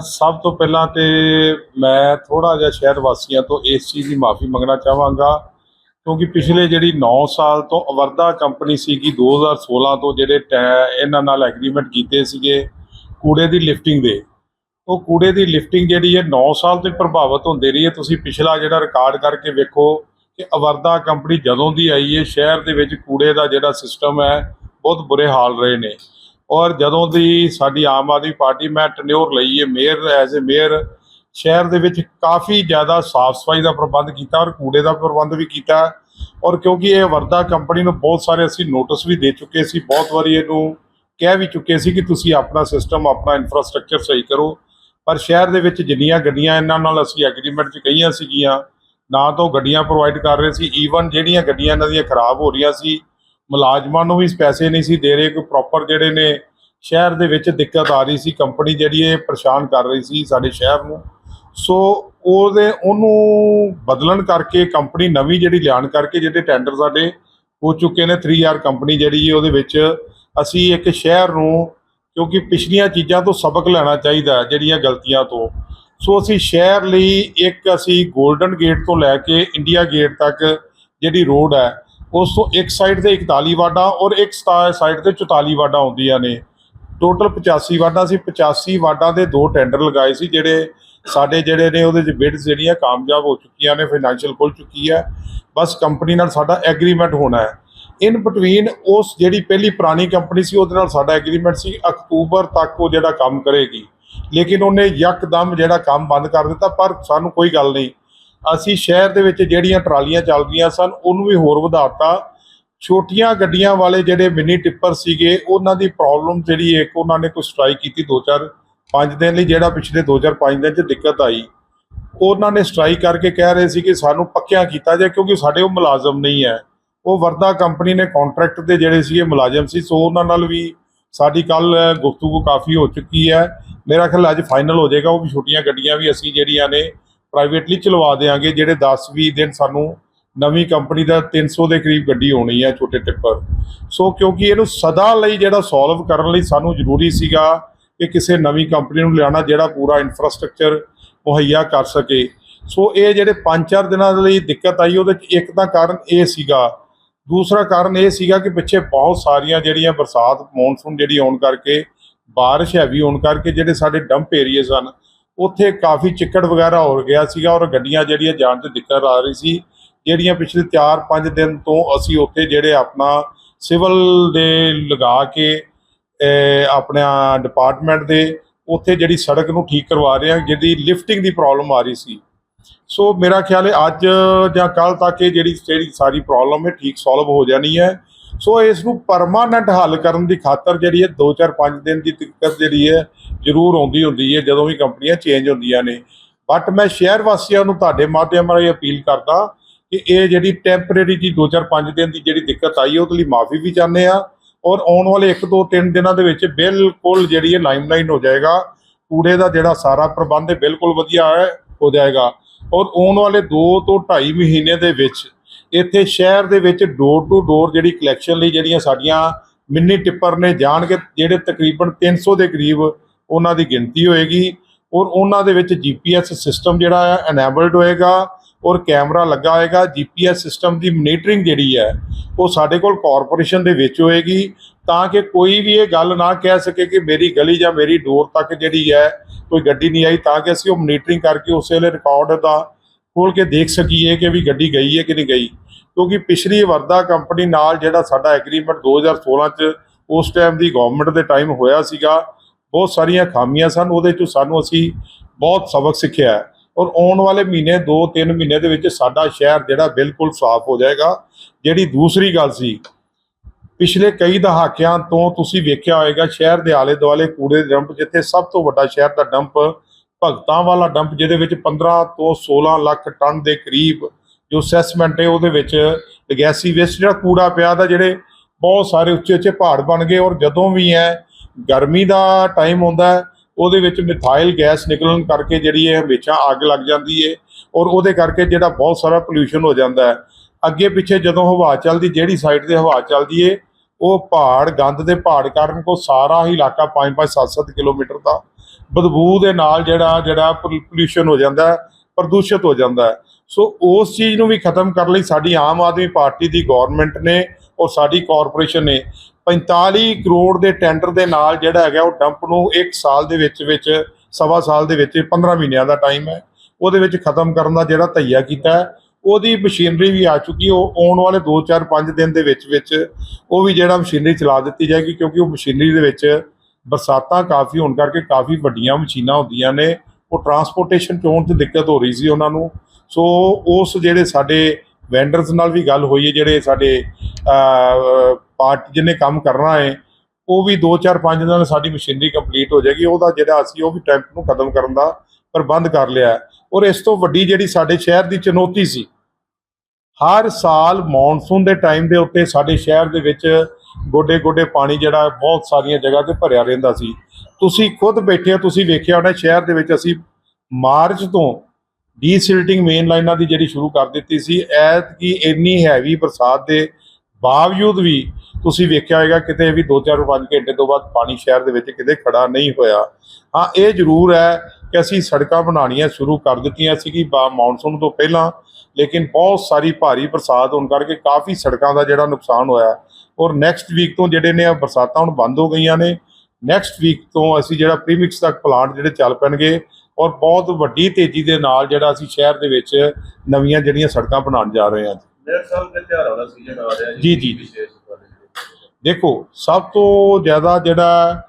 ਸਭ ਤੋਂ ਪਹਿਲਾਂ ਤੇ ਮੈਂ ਥੋੜਾ ਜਿਹਾ ਸ਼ਹਿਰ ਵਾਸੀਆਂ ਤੋਂ ਇਸ ਚੀਜ਼ ਦੀ ਮਾਫੀ ਮੰਗਣਾ ਚਾਹਾਂਗਾ, ਕਿਉਂਕਿ ਪਿਛਲੇ ਜਿਹੜੀ 9 ਸਾਲ ਤੋਂ ਅਵਰਦਾ ਕੰਪਨੀ ਸੀਗੀ 2016 ਤੋਂ ਜਿਹੜੇ ਟੈ- ਇਹਨਾਂ ਨਾਲ ਐਗਰੀਮੈਂਟ ਕੀਤੇ ਸੀਗੇ ਕੂੜੇ ਦੀ ਲਿਫਟਿੰਗ ਦੇ। ਉਹ ਕੂੜੇ ਦੀ ਲਿਫਟਿੰਗ ਜਿਹੜੀ ਹੈ 9 ਸਾਲ ਤੋਂ ਪ੍ਰਭਾਵਿਤ ਹੁੰਦੀ ਰਹੀ ਹੈ। ਤੁਸੀਂ ਪਿਛਲਾ ਜਿਹੜਾ ਰਿਕਾਰਡ ਕਰਕੇ ਵੇਖੋ ਕਿ ਅਵਰਦਾ ਕੰਪਨੀ ਜਦੋਂ ਦੀ ਆਈ ਹੈ, ਸ਼ਹਿਰ ਦੇ ਵਿੱਚ ਕੂੜੇ ਦਾ ਜਿਹੜਾ ਸਿਸਟਮ ਹੈ, ਬਹੁਤ ਬੁਰੇ ਹਾਲ ਰਹੇ ਨੇ। ਔਰ ਜਦੋਂ ਦੀ ਸਾਡੀ ਆਮ ਆਦਮੀ ਪਾਰਟੀ ਮੈਂ ਟਨਿਓਰ ਲਈ ਹੈ, ਮੇਅਰ ਐਜ਼ ਅ ਮੇਅਰ, ਸ਼ਹਿਰ ਦੇ ਵਿੱਚ ਕਾਫੀ ਜ਼ਿਆਦਾ ਸਾਫ਼ ਸਫ਼ਾਈ ਦਾ ਪ੍ਰਬੰਧ ਕੀਤਾ ਔਰ ਕੂੜੇ ਦਾ ਪ੍ਰਬੰਧ ਵੀ ਕੀਤਾ। ਔਰ ਕਿਉਂਕਿ ਇਹ ਵਰਦਾ ਕੰਪਨੀ ਨੂੰ ਬਹੁਤ ਸਾਰੇ ਅਸੀਂ ਨੋਟਿਸ ਵੀ ਦੇ ਚੁੱਕੇ ਸੀ, ਬਹੁਤ ਵਾਰੀ ਇਹਨੂੰ ਕਹਿ ਵੀ ਚੁੱਕੇ ਸੀ ਕਿ ਤੁਸੀਂ ਆਪਣਾ ਸਿਸਟਮ ਆਪਣਾ ਇਨਫਰਾਸਟ੍ਰਕਚਰ ਸਹੀ ਕਰੋ। ਪਰ ਸ਼ਹਿਰ ਦੇ ਵਿੱਚ ਜਿੰਨੀਆਂ ਗੱਡੀਆਂ ਇਹਨਾਂ ਨਾਲ ਅਸੀਂ ਐਗਰੀਮੈਂਟ 'ਚ ਕਹੀਆਂ ਸੀਗੀਆਂ, ਨਾ ਤਾਂ ਉਹ ਗੱਡੀਆਂ ਪ੍ਰੋਵਾਈਡ ਕਰ ਰਹੇ ਸੀ ਈਵਨ ਜਿਹੜੀਆਂ ਗੱਡੀਆਂ ਇਹਨਾਂ ਦੀਆਂ ਖਰਾਬ ਹੋ ਰਹੀਆਂ ਸੀ ਮੁਲਾਜ਼ਮਾਂ ਨੂੰ ਵੀ ਪੈਸੇ ਨਹੀਂ ਸੀ ਦੇ ਰਹੇ, ਕੋਈ ਪ੍ਰੋਪਰ ਜਿਹੜੇ ਨੇ ਸ਼ਹਿਰ ਦੇ ਵਿੱਚ ਦਿੱਕਤ ਆ ਰਹੀ ਸੀ ਕੰਪਨੀ ਜਿਹੜੀ ਇਹ ਪਰੇਸ਼ਾਨ ਕਰ ਰਹੀ ਸੀ ਸਾਡੇ ਸ਼ਹਿਰ ਨੂੰ। ਸੋ ਉਹਦੇ, ਉਹਨੂੰ ਬਦਲਣ ਕਰਕੇ ਕੰਪਨੀ ਨਵੀਂ ਜਿਹੜੀ ਲਿਆਉਣ ਕਰਕੇ ਜਿਹੜੇ ਟੈਂਡਰ ਸਾਡੇ ਹੋ ਚੁੱਕੇ ਨੇ 3R ਕੰਪਨੀ ਜਿਹੜੀ ਹੈ ਉਹਦੇ ਵਿੱਚ, ਅਸੀਂ ਇੱਕ ਸ਼ਹਿਰ ਨੂੰ ਕਿਉਂਕਿ ਪਿਛਲੀਆਂ ਚੀਜ਼ਾਂ ਤੋਂ ਸਬਕ ਲੈਣਾ ਚਾਹੀਦਾ ਜਿਹੜੀਆਂ ਗਲਤੀਆਂ ਤੋਂ। ਸੋ ਅਸੀਂ ਸ਼ਹਿਰ ਲਈ ਇੱਕ ਅਸੀਂ 골ਡਨ ਗੇਟ ਤੋਂ ਲੈ ਕੇ ਇੰਡੀਆ ਗੇਟ ਤੱਕ ਜਿਹੜੀ ਰੋਡ ਹੈ ਉਸ ਤੋਂ ਇੱਕ ਸਾਈਡ ਤੇ 41 ਵਾਰਡਾਂ ਔਰ ਇੱਕ ਸਾਈਡ ਤੇ 44 ਵਾਰਡਾਂ ਆਉਂਦੀਆਂ ਨੇ। ਟੋਟਲ 85 ਵਾਰਡਾਂ ਸੀ। 85 ਵਾਰਡਾਂ ਦੇ ਦੋ ਟੈਂਡਰ ਲਗਾਏ ਸੀ, ਜਿਹੜੇ ਸਾਡੇ ਜਿਹੜੇ ਨੇ ਉਹਦੇ ਚ ਬਿਡਸ ਜਿਹੜੀਆਂ ਕਾਮਯਾਬ ਹੋ ਚੁੱਕੀਆਂ ਨੇ ਫਾਈਨੈਂਸ਼ੀਅਲ ਖੁੱਲ ਚੁੱਕੀ ਹੈ। ਬਸ ਕੰਪਨੀ ਨਾਲ ਸਾਡਾ ਐਗਰੀਮੈਂਟ ਹੋਣਾ ਹੈ। ਇਨ ਬਿਟਵੀਨ ਉਸ ਜਿਹੜੀ ਪਹਿਲੀ ਪੁਰਾਣੀ ਕੰਪਨੀ ਸੀ, ਉਹਦੇ ਨਾਲ ਸਾਡਾ ਐਗਰੀਮੈਂਟ ਸੀ। ਅਕਤੂਬਰ ਤੱਕ ਉਹ ਜਿਹੜਾ ਕੰਮ ਕਰੇਗੀ। ਲੇਕਿਨ ਉਹਨੇ ਯਕਦਮ ਜਿਹੜਾ ਕੰਮ ਬੰਦ ਕਰ ਦਿੱਤਾ, ਪਰ ਸਾਨੂੰ ਕੋਈ ਗੱਲ ਨਹੀਂ। ਅਸੀਂ ਸ਼ਹਿਰ ਦੇ ਵਿੱਚ ਜਿਹੜੀਆਂ ਟਰਾਲੀਆਂ ਚੱਲਦੀਆਂ ਸਨ, ਉਹਨੂੰ ਵੀ ਹੋਰ ਵਧਾਤਾ। ਛੋਟੀਆਂ ਗੱਡੀਆਂ ਵਾਲੇ ਜਿਹੜੇ ਮਿੰਨੀ ਟਿੱਪਰ ਸੀਗੇ, ਉਹਨਾਂ ਦੀ ਪ੍ਰੋਬਲਮ ਜਿਹੜੀ ਇੱਕ ਉਹਨਾਂ ਨੇ ਕੋਈ ਸਟ੍ਰਾਈਕ ਕੀਤੀ ਦੋ ਚਾਰ, ਪੰਜ ਦਿਨ ਲਈ, ਜਿਹੜਾ ਪਿਛਲੇ 2005 ਦਿਨ ਚ ਦਿੱਕਤ ਆਈ। ਉਹਨਾਂ ਨੇ ਸਟ੍ਰਾਈਕ ਕਰਕੇ ਕਹਿ ਰਹੇ ਸੀ ਕਿ ਸਾਨੂੰ ਪੱਕਿਆਂ ਕੀਤਾ ਜਾਏ, ਕਿਉਂਕਿ ਸਾਡੇ ਉਹ ਮੁਲਾਜ਼ਮ ਨਹੀਂ ਹੈ। ਉਹ ਵਰਦਾ ਕੰਪਨੀ ਨੇ ਕੰਟਰੈਕਟ ਦੇ ਜਿਹੜੇ ਸੀਗੇ ਮੁਲਾਜ਼ਮ ਸੀ, ਸੋ ਉਹਨਾਂ ਨਾਲ ਵੀ ਸਾਡੀ ਕੱਲ ਗੁਫ਼ਤਗੂ ਕਾਫੀ ਹੋ ਚੁੱਕੀ ਹੈ। ਮੇਰਾ ਖਿਆਲ ਅੱਜ ਫਾਈਨਲ ਹੋ ਜਾਏਗਾ, ਉਹ ਵੀ ਛੋਟੀਆਂ ਗੱਡੀਆਂ ਵੀ ਅਸੀਂ ਜਿਹੜੀਆਂ ਨੇ ਪ੍ਰਾਈਵੇਟਲੀ ਚਲਵਾ ਦੇਾਂਗੇ ਜਿਹੜੇ 10-20 ਦਿਨ ਸਾਨੂੰ ਨਵੀਂ ਕੰਪਨੀ ਦਾ 300 ਦੇ ਕਰੀਬ ਗੱਡੀ ਹੋਣੀ ਹੈ ਛੋਟੇ ਟਿੱਪਰ। ਸੋ ਕਿਉਂਕਿ ਇਹਨੂੰ ਸਦਾ ਲਈ ਜਿਹੜਾ ਸੋਲਵ ਕਰਨ ਲਈ ਸਾਨੂੰ ਜ਼ਰੂਰੀ ਸੀਗਾ ਕਿ ਕਿਸੇ ਨਵੀਂ ਕੰਪਨੀ ਨੂੰ ਲਿਆਉਣਾ ਜਿਹੜਾ ਪੂਰਾ ਇਨਫਰਾਸਟ੍ਰਕਚਰ ਮੁਹੱਈਆ ਕਰ ਸਕੇ। ਸੋ ਇਹ ਜਿਹੜੇ 5-4 ਦਿਨਾਂ ਦੇ ਲਈ ਦਿੱਕਤ ਆਈ, ਉਹਦੇ ਚ ਇੱਕ ਤਾਂ ਕਾਰਨ ਇਹ ਸੀਗਾ। ਦੂਸਰਾ ਕਾਰਨ ਇਹ ਸੀਗਾ ਕਿ ਪਿੱਛੇ ਬਹੁਤ ਸਾਰੀਆਂ ਜਿਹੜੀਆਂ ਬਰਸਾਤ ਮੌਨਸੂਨ ਜਿਹੜੀ ਆਉਣ ਕਰਕੇ, ਬਾਰਿਸ਼ ਹੈਵੀ ਹੋਣ ਕਰਕੇ ਜਿਹੜੇ ਸਾਡੇ ਡੰਪ ਏਰੀਆ ਹਨ ਉੱਥੇ ਕਾਫੀ ਚਿੱਕੜ ਵਗੈਰਾ ਹੋ ਗਿਆ ਸੀਗਾ ਔਰ ਗੱਡੀਆਂ ਜਿਹੜੀਆਂ ਜਾਣ ਤੇ ਦਿੱਕਤ ਆ ਰਹੀ ਸੀ, ਜਿਹੜੀਆਂ ਪਿਛਲੇ 4-5 ਦਿਨ ਤੋਂ ਅਸੀਂ ਉੱਥੇ ਜਿਹੜੇ ਆਪਣਾ ਸਿਵਲ ਦੇ ਲਗਾ ਕੇ ਆਪਣਾ ਡਿਪਾਰਟਮੈਂਟ ਦੇ ਉੱਥੇ ਜਿਹੜੀ ਸੜਕ ਨੂੰ ਠੀਕ ਕਰਵਾ ਰਹੇ ਹਾਂ, ਜਿਹਦੀ ਲਿਫਟਿੰਗ ਦੀ ਪ੍ਰੋਬਲਮ ਆ ਰਹੀ ਸੀ। ਸੋ ਮੇਰਾ ਖਿਆਲ ਹੈ ਅੱਜ ਜਾਂ ਕੱਲ ਤੱਕ ਇਹ ਜਿਹੜੀ ਜਿਹੜੀ ਸਾਰੀ ਪ੍ਰੋਬਲਮ ਹੈ, ਠੀਕ ਸੋਲਵ ਹੋ ਜਾਣੀ ਹੈ। ਸੋ ਇਸ ਨੂੰ ਪਰਮਾਨੈਂਟ ਹੱਲ ਕਰਨ ਦੀ ਖਾਤਰ ਜਿਹੜੀ ਹੈ 2-4-5 ਦਿਨ ਦੀ ਦਿੱਕਤ ਜਿਹੜੀ ਹੈ ਜ਼ਰੂਰ ਆਉਂਦੀ ਹੁੰਦੀ ਹੈ, ਜਦੋਂ ਵੀ ਕੰਪਨੀਆਂ ਚੇਂਜ ਹੁੰਦੀਆਂ ਨੇ। ਬਟ ਮੈਂ ਸ਼ਹਿਰ ਵਾਸੀਆਂ ਨੂੰ ਤੁਹਾਡੇ ਮਾਧਿਅਮ ਰਾਹੀਂ ਅਪੀਲ ਕਰਦਾ ਕਿ ਇਹ ਜਿਹੜੀ ਟੈਂਪਰੇਰੀ ਜੀ 2-4-5 ਦਿਨ ਦੀ ਜਿਹੜੀ ਦਿੱਕਤ ਆਈ, ਉਹਦੇ ਲਈ ਮਾਫੀ ਵੀ ਚਾਹੁੰਦੇ ਆ ਔਰ ਆਉਣ ਵਾਲੇ 1-2-3 ਦਿਨਾਂ ਦੇ ਵਿੱਚ ਬਿਲਕੁਲ ਜਿਹੜੀ ਹੈ ਲਾਈਮਲਾਈਨ ਹੋ ਜਾਏਗਾ। ਕੂੜੇ ਦਾ ਜਿਹੜਾ ਸਾਰਾ ਪ੍ਰਬੰਧ ਹੈ, ਬਿਲਕੁਲ ਵਧੀਆ ਹੋ ਜਾਏਗਾ। ਔਰ ਆਉਣ ਵਾਲੇ 2 ਤੋਂ 2.5 ਮਹੀਨੇ ਦੇ ਵਿੱਚ ਇੱਥੇ ਸ਼ਹਿਰ ਦੇ ਵਿੱਚ ਡੋਰ ਟੂ ਡੋਰ ਜਿਹੜੀ ਕਲੈਕਸ਼ਨ ਲਈ ਜਿਹੜੀਆਂ ਸਾਡੀਆਂ ਮਿੰਨੀ ਟਿੱਪਰ ਨੇ, ਜਾਣਗੇ ਜਿਹੜੇ ਤਕਰੀਬਨ 300 ਦੇ ਕਰੀਬ ਉਹਨਾਂ ਦੀ ਗਿਣਤੀ ਹੋਏਗੀ ਔਰ ਉਹਨਾਂ ਦੇ ਵਿੱਚ ਜੀਪੀਐਸ ਸਿਸਟਮ ਜਿਹੜਾ ਹੈ ਅਨੇਬਲਡ ਹੋਏਗਾ ਔਰ ਕੈਮਰਾ ਲੱਗਾ ਹੋਏਗਾ। ਜੀਪੀਐਸ ਸਿਸਟਮ ਦੀ ਮੋਨੀਟਰਿੰਗ ਜਿਹੜੀ ਹੈ ਉਹ ਸਾਡੇ ਕੋਲ ਕਾਰਪੋਰੇਸ਼ਨ ਦੇ ਵਿੱਚ ਹੋਏਗੀ ਤਾਂ ਕਿ ਕੋਈ ਵੀ ਇਹ ਗੱਲ ਨਾ ਕਹਿ ਸਕੇ ਕਿ ਮੇਰੀ ਗਲੀ ਜਾਂ ਮੇਰੀ ਡੋਰ ਤੱਕ ਜਿਹੜੀ ਹੈ ਕੋਈ ਗੱਡੀ ਨਹੀਂ ਆਈ ਤਾਂ ਕਿ ਅਸੀਂ ਉਹ ਮੋਨੀਟਰਿੰਗ ਕਰਕੇ ਉਸੇ ਵੇਲੇ ਰਿਕਾਰਡ ਦਾ ਖੋਲ ਕੇ ਦੇਖ ਸਕੀਏ ਕਿ ਵੀ ਗੱਡੀ ਗਈ ਹੈ ਕਿ ਨਹੀਂ ਗਈ। ਕਿਉਂਕਿ ਪਿਛਲੀ ਵਰਦਾ ਕੰਪਨੀ ਨਾਲ ਜਿਹੜਾ ਸਾਡਾ ਐਗਰੀਮੈਂਟ 2016 ਚ ਉਸ ਟਾਈਮ ਦੀ ਗਵਰਨਮੈਂਟ ਦੇ ਟਾਈਮ ਹੋਇਆ ਸੀਗਾ, ਬਹੁਤ ਸਾਰੀਆਂ ਖਾਮੀਆਂ ਸਨ, ਉਹਦੇ ਚੋਂ ਸਾਨੂੰ ਅਸੀਂ ਬਹੁਤ ਸਬਕ ਸਿੱਖਿਆ ਔਰ ਆਉਣ ਵਾਲੇ ਮਹੀਨੇ 2-3 ਮਹੀਨੇ ਦੇ ਵਿੱਚ ਸਾਡਾ ਸ਼ਹਿਰ ਜਿਹੜਾ ਬਿਲਕੁਲ ਸਾਫ਼ ਹੋ ਜਾਏਗਾ। ਜਿਹੜੀ ਦੂਸਰੀ ਗੱਲ ਸੀ, ਪਿਛਲੇ ਕਈ ਦਹਾਕਿਆਂ ਤੋਂ ਤੁਸੀਂ ਵੇਖਿਆ ਹੋਵੇਗਾ ਸ਼ਹਿਰ ਦੇ ਆਲੇ ਦੁਆਲੇ ਕੂੜੇ ਦੇ ਡੰਪ ਜਿੱਥੇ ਸਭ ਤੋਂ ਵੱਡਾ ਸ਼ਹਿਰ ਦਾ ਡੰਪ ਭਗਤਾਂ ਵਾਲਾ ਡੰਪ ਜਿਹਦੇ ਵਿੱਚ 15 ਤੋਂ 16 ਲੱਖ ਟਨ ਦੇ ਕਰੀਬ ਜੋ ਅਸੈਸਮੈਂਟ ਹੈ ਉਹਦੇ ਵਿੱਚ ਗੈਸੀ ਵੇਸਟ ਜਿਹੜਾ ਕੂੜਾ ਪਿਆ ਦਾ ਜਿਹੜੇ ਬਹੁਤ ਸਾਰੇ ਉੱਚੇ ਉੱਚੇ ਪਹਾੜ ਬਣ ਗਏ ਔਰ ਜਦੋਂ ਵੀ ਹੈ ਗਰਮੀ ਦਾ ਟਾਈਮ ਆਉਂਦਾ ਉਹਦੇ ਵਿੱਚ ਮਿਥਾਈਲ ਗੈਸ ਨਿਕਲਣ ਕਰਕੇ ਜਿਹੜੀ ਹੈ ਹਮੇਸ਼ਾ ਅੱਗ ਲੱਗ ਜਾਂਦੀ ਹੈ ਔਰ ਉਹਦੇ ਕਰਕੇ ਜਿਹੜਾ ਬਹੁਤ ਸਾਰਾ ਪੋਲੂਸ਼ਨ ਹੋ ਜਾਂਦਾ ਹੈ। ਅੱਗੇ ਪਿੱਛੇ ਜਦੋਂ ਹਵਾ ਚੱਲਦੀ, ਜਿਹੜੀ ਸਾਈਡ ਤੇ ਹਵਾ ਚੱਲਦੀ ਏ, ਉਹ ਪਹਾੜ, ਗੰਦ ਦੇ ਪਹਾੜ ਕਾਰਨ ਕੋ ਸਾਰਾ ਹੀ ਇਲਾਕਾ 5-5 7-7 ਕਿਲੋਮੀਟਰ ਦਾ ਬਦਬੂ ਦੇ ਨਾਲ ਜਿਹੜਾ ਜਿਹੜਾ ਪੋਲੂਸ਼ਨ ਹੋ ਜਾਂਦਾ ਪ੍ਰਦੂਸ਼ਿਤ ਹੋ ਜਾਂਦਾ ਸੋ ਉਸ ਚੀਜ਼ ਨੂੰ ਵੀ ਖਤਮ ਕਰਨ ਲਈ ਸਾਡੀ ਆਮ ਆਦਮੀ ਪਾਰਟੀ ਦੀ ਗਵਰਨਮੈਂਟ ਨੇ ਔਰ ਸਾਡੀ ਕਾਰਪੋਰੇਸ਼ਨ ਨੇ 45 ਕਰੋੜ ਦੇ ਟੈਂਡਰ ਦੇ ਨਾਲ ਜਿਹੜਾ ਹੈਗਾ ਉਹ ਡੰਪ ਨੂੰ 1 ਸਾਲ ਦੇ ਵਿੱਚ ਵਿੱਚ, ਸਵਾ ਸਾਲ ਦੇ ਵਿੱਚ 15 ਮਹੀਨਿਆਂ ਦਾ ਟਾਈਮ ਹੈ। ਉਹਦੇ ਵਿੱਚ ਖਤਮ ਕਰਨ ਦਾ ਜਿਹੜਾ ਧਈਆ ਕੀਤਾ ਉਹਦੀ ਮਸ਼ੀਨਰੀ ਵੀ ਆ ਚੁੱਕੀ ਉਹ ਆਉਣ ਵਾਲੇ 2 4 5 ਦਿਨ ਦੇ ਵਿੱਚ ਵਿੱਚ ਉਹ ਵੀ ਜਿਹੜਾ ਮਸ਼ੀਨਰੀ ਚਲਾ ਦਿੱਤੀ ਜਾਏਗੀ ਕਿਉਂਕਿ ਉਹ ਮਸ਼ੀਨਰੀ ਦੇ ਵਿੱਚ ਬਰਸਾਤਾਂ ਕਾਫੀ ਹੋਣ ਕਰਕੇ ਕਾਫੀ ਵੱਡੀਆਂ ਮਸ਼ੀਨਾਂ ਹੁੰਦੀਆਂ ਨੇ। ਉਹ ਟਰਾਂਸਪੋਰਟੇਸ਼ਨ ਚੋਣ 'ਚ ਦਿੱਕਤ ਹੋ ਰਹੀ ਸੀ ਉਹਨਾਂ ਨੂੰ। ਸੋ ਉਸ ਜਿਹੜੇ ਸਾਡੇ ਵੈਂਡਰਸ ਨਾਲ ਵੀ ਗੱਲ ਹੋਈ ਹੈ, ਜਿਹੜੇ ਸਾਡੇ ਪਾਰਟ ਜਿਹਨੇ ਕੰਮ ਕਰਨਾ ਹੈ, ਉਹ ਵੀ 2 4 5 ਦਿਨਾਂ ਵਿੱਚ ਸਾਡੀ ਮਸ਼ੀਨਰੀ ਕੰਪਲੀਟ ਹੋ ਜਾਏਗੀ। ਉਹਦਾ ਜਿਹੜਾ ਅਸੀਂ ਉਹ ਵੀ ਟੈਂਪ ਨੂੰ ਖਤਮ ਕਰਨ ਦਾ ਪ੍ਰਬੰਧ ਕਰ ਲਿਆ ਔਰ ਇਸ ਤੋਂ ਵੱਡੀ ਜਿਹੜੀ ਸਾਡੇ ਸ਼ਹਿਰ ਦੀ ਚੁਣੌਤੀ ਸੀ ਹਰ ਸਾਲ ਮੌਨਸੂਨ ਦੇ ਟਾਈਮ ਦੇ ਉੱਤੇ ਸਾਡੇ ਸ਼ਹਿਰ ਦੇ ਵਿੱਚ ਗੋਡੇ ਗੋਡੇ ਪਾਣੀ ਜਿਹੜਾ ਬਹੁਤ ਸਾਰੀਆਂ ਜਗ੍ਹਾ ਤੇ ਭਰਿਆ ਰਹਿੰਦਾ ਸੀ। ਤੁਸੀਂ ਖੁਦ ਬੈਠੇ ਹੋ, ਤੁਸੀਂ ਵੇਖਿਆ ਹੋਣਾ ਸ਼ਹਿਰ ਦੇ ਵਿੱਚ ਅਸੀਂ ਮਾਰਚ ਤੋਂ ਡੀਸਿਲਟਿੰਗ ਮੇਨ ਲਾਈਨਾਂ ਦੀ ਜਿਹੜੀ ਸ਼ੁਰੂ ਕਰ ਦਿੱਤੀ ਸੀ। ਐਤ ਕੀ ਇੰਨੀ ਹੈਵੀ ਬਰਸਾਤ ਦੇ ਬਾਵਜੂਦ ਵੀ ਤੁਸੀਂ ਵੇਖਿਆ ਹੋਵੇਗਾ ਕਿਤੇ ਵੀ 2-4 5 ਘੰਟੇ ਤੋਂ ਬਾਅਦ ਪਾਣੀ ਸ਼ਹਿਰ ਦੇ ਵਿੱਚ ਕਿਤੇ ਖੜਾ ਨਹੀਂ ਹੋਇਆ, ਹਾਂ, ਇਹ ਜ਼ਰੂਰ ਹੈ ਕਿ ਅਸੀਂ ਸੜਕਾਂ ਬਣਾਉਣੀਆਂ ਸ਼ੁਰੂ ਕਰ ਦਿੱਤੀਆਂ ਸੀ ਕਿ ਬਾ ਮੌਨਸੂਨ ਤੋਂ ਪਹਿਲਾਂ, ਲੇਕਿਨ ਬਹੁਤ ਸਾਰੀ ਭਾਰੀ ਬਰਸਾਤ ਹੋਣ ਕਰਕੇ ਕਾਫੀ ਸੜਕਾਂ ਦਾ ਜਿਹੜਾ ਨੁਕਸਾਨ ਹੋਇਆ ਔਰ ਨੈਕਸਟ ਵੀਕ ਤੋਂ ਜਿਹੜੇ ਨੇ ਇਹ ਬਰਸਾਤਾਂ ਹੁਣ ਬੰਦ ਹੋ ਗਈਆਂ ਨੇ ਨੈਕਸਟ ਵੀਕ ਤੋਂ ਅਸੀਂ ਜਿਹੜਾ ਪ੍ਰੀਮਿਕਸ ਤੱਕ ਪਲਾਂਟ ਜਿਹੜੇ ਚੱਲ ਪੈਣਗੇ ਔਰ ਬਹੁਤ ਵੱਡੀ ਤੇਜ਼ੀ ਦੇ ਨਾਲ ਜਿਹੜਾ ਅਸੀਂ ਸ਼ਹਿਰ ਦੇ ਵਿੱਚ ਨਵੀਆਂ ਜਿਹੜੀਆਂ ਸੜਕਾਂ ਬਣਾਉਣ ਜਾ ਰਹੇ ਹਾਂ ਡੇਢ ਸਾਲ ਦੇ ਤਿਉਹਾਰਾਂ ਦਾ ਸੀਜ਼ਨ ਆ ਰਿਹਾ ਜੀ, ਜੀ। ਦੇਖੋ ਸਭ ਤੋਂ ਜ਼ਿਆਦਾ ਜਿਹੜਾ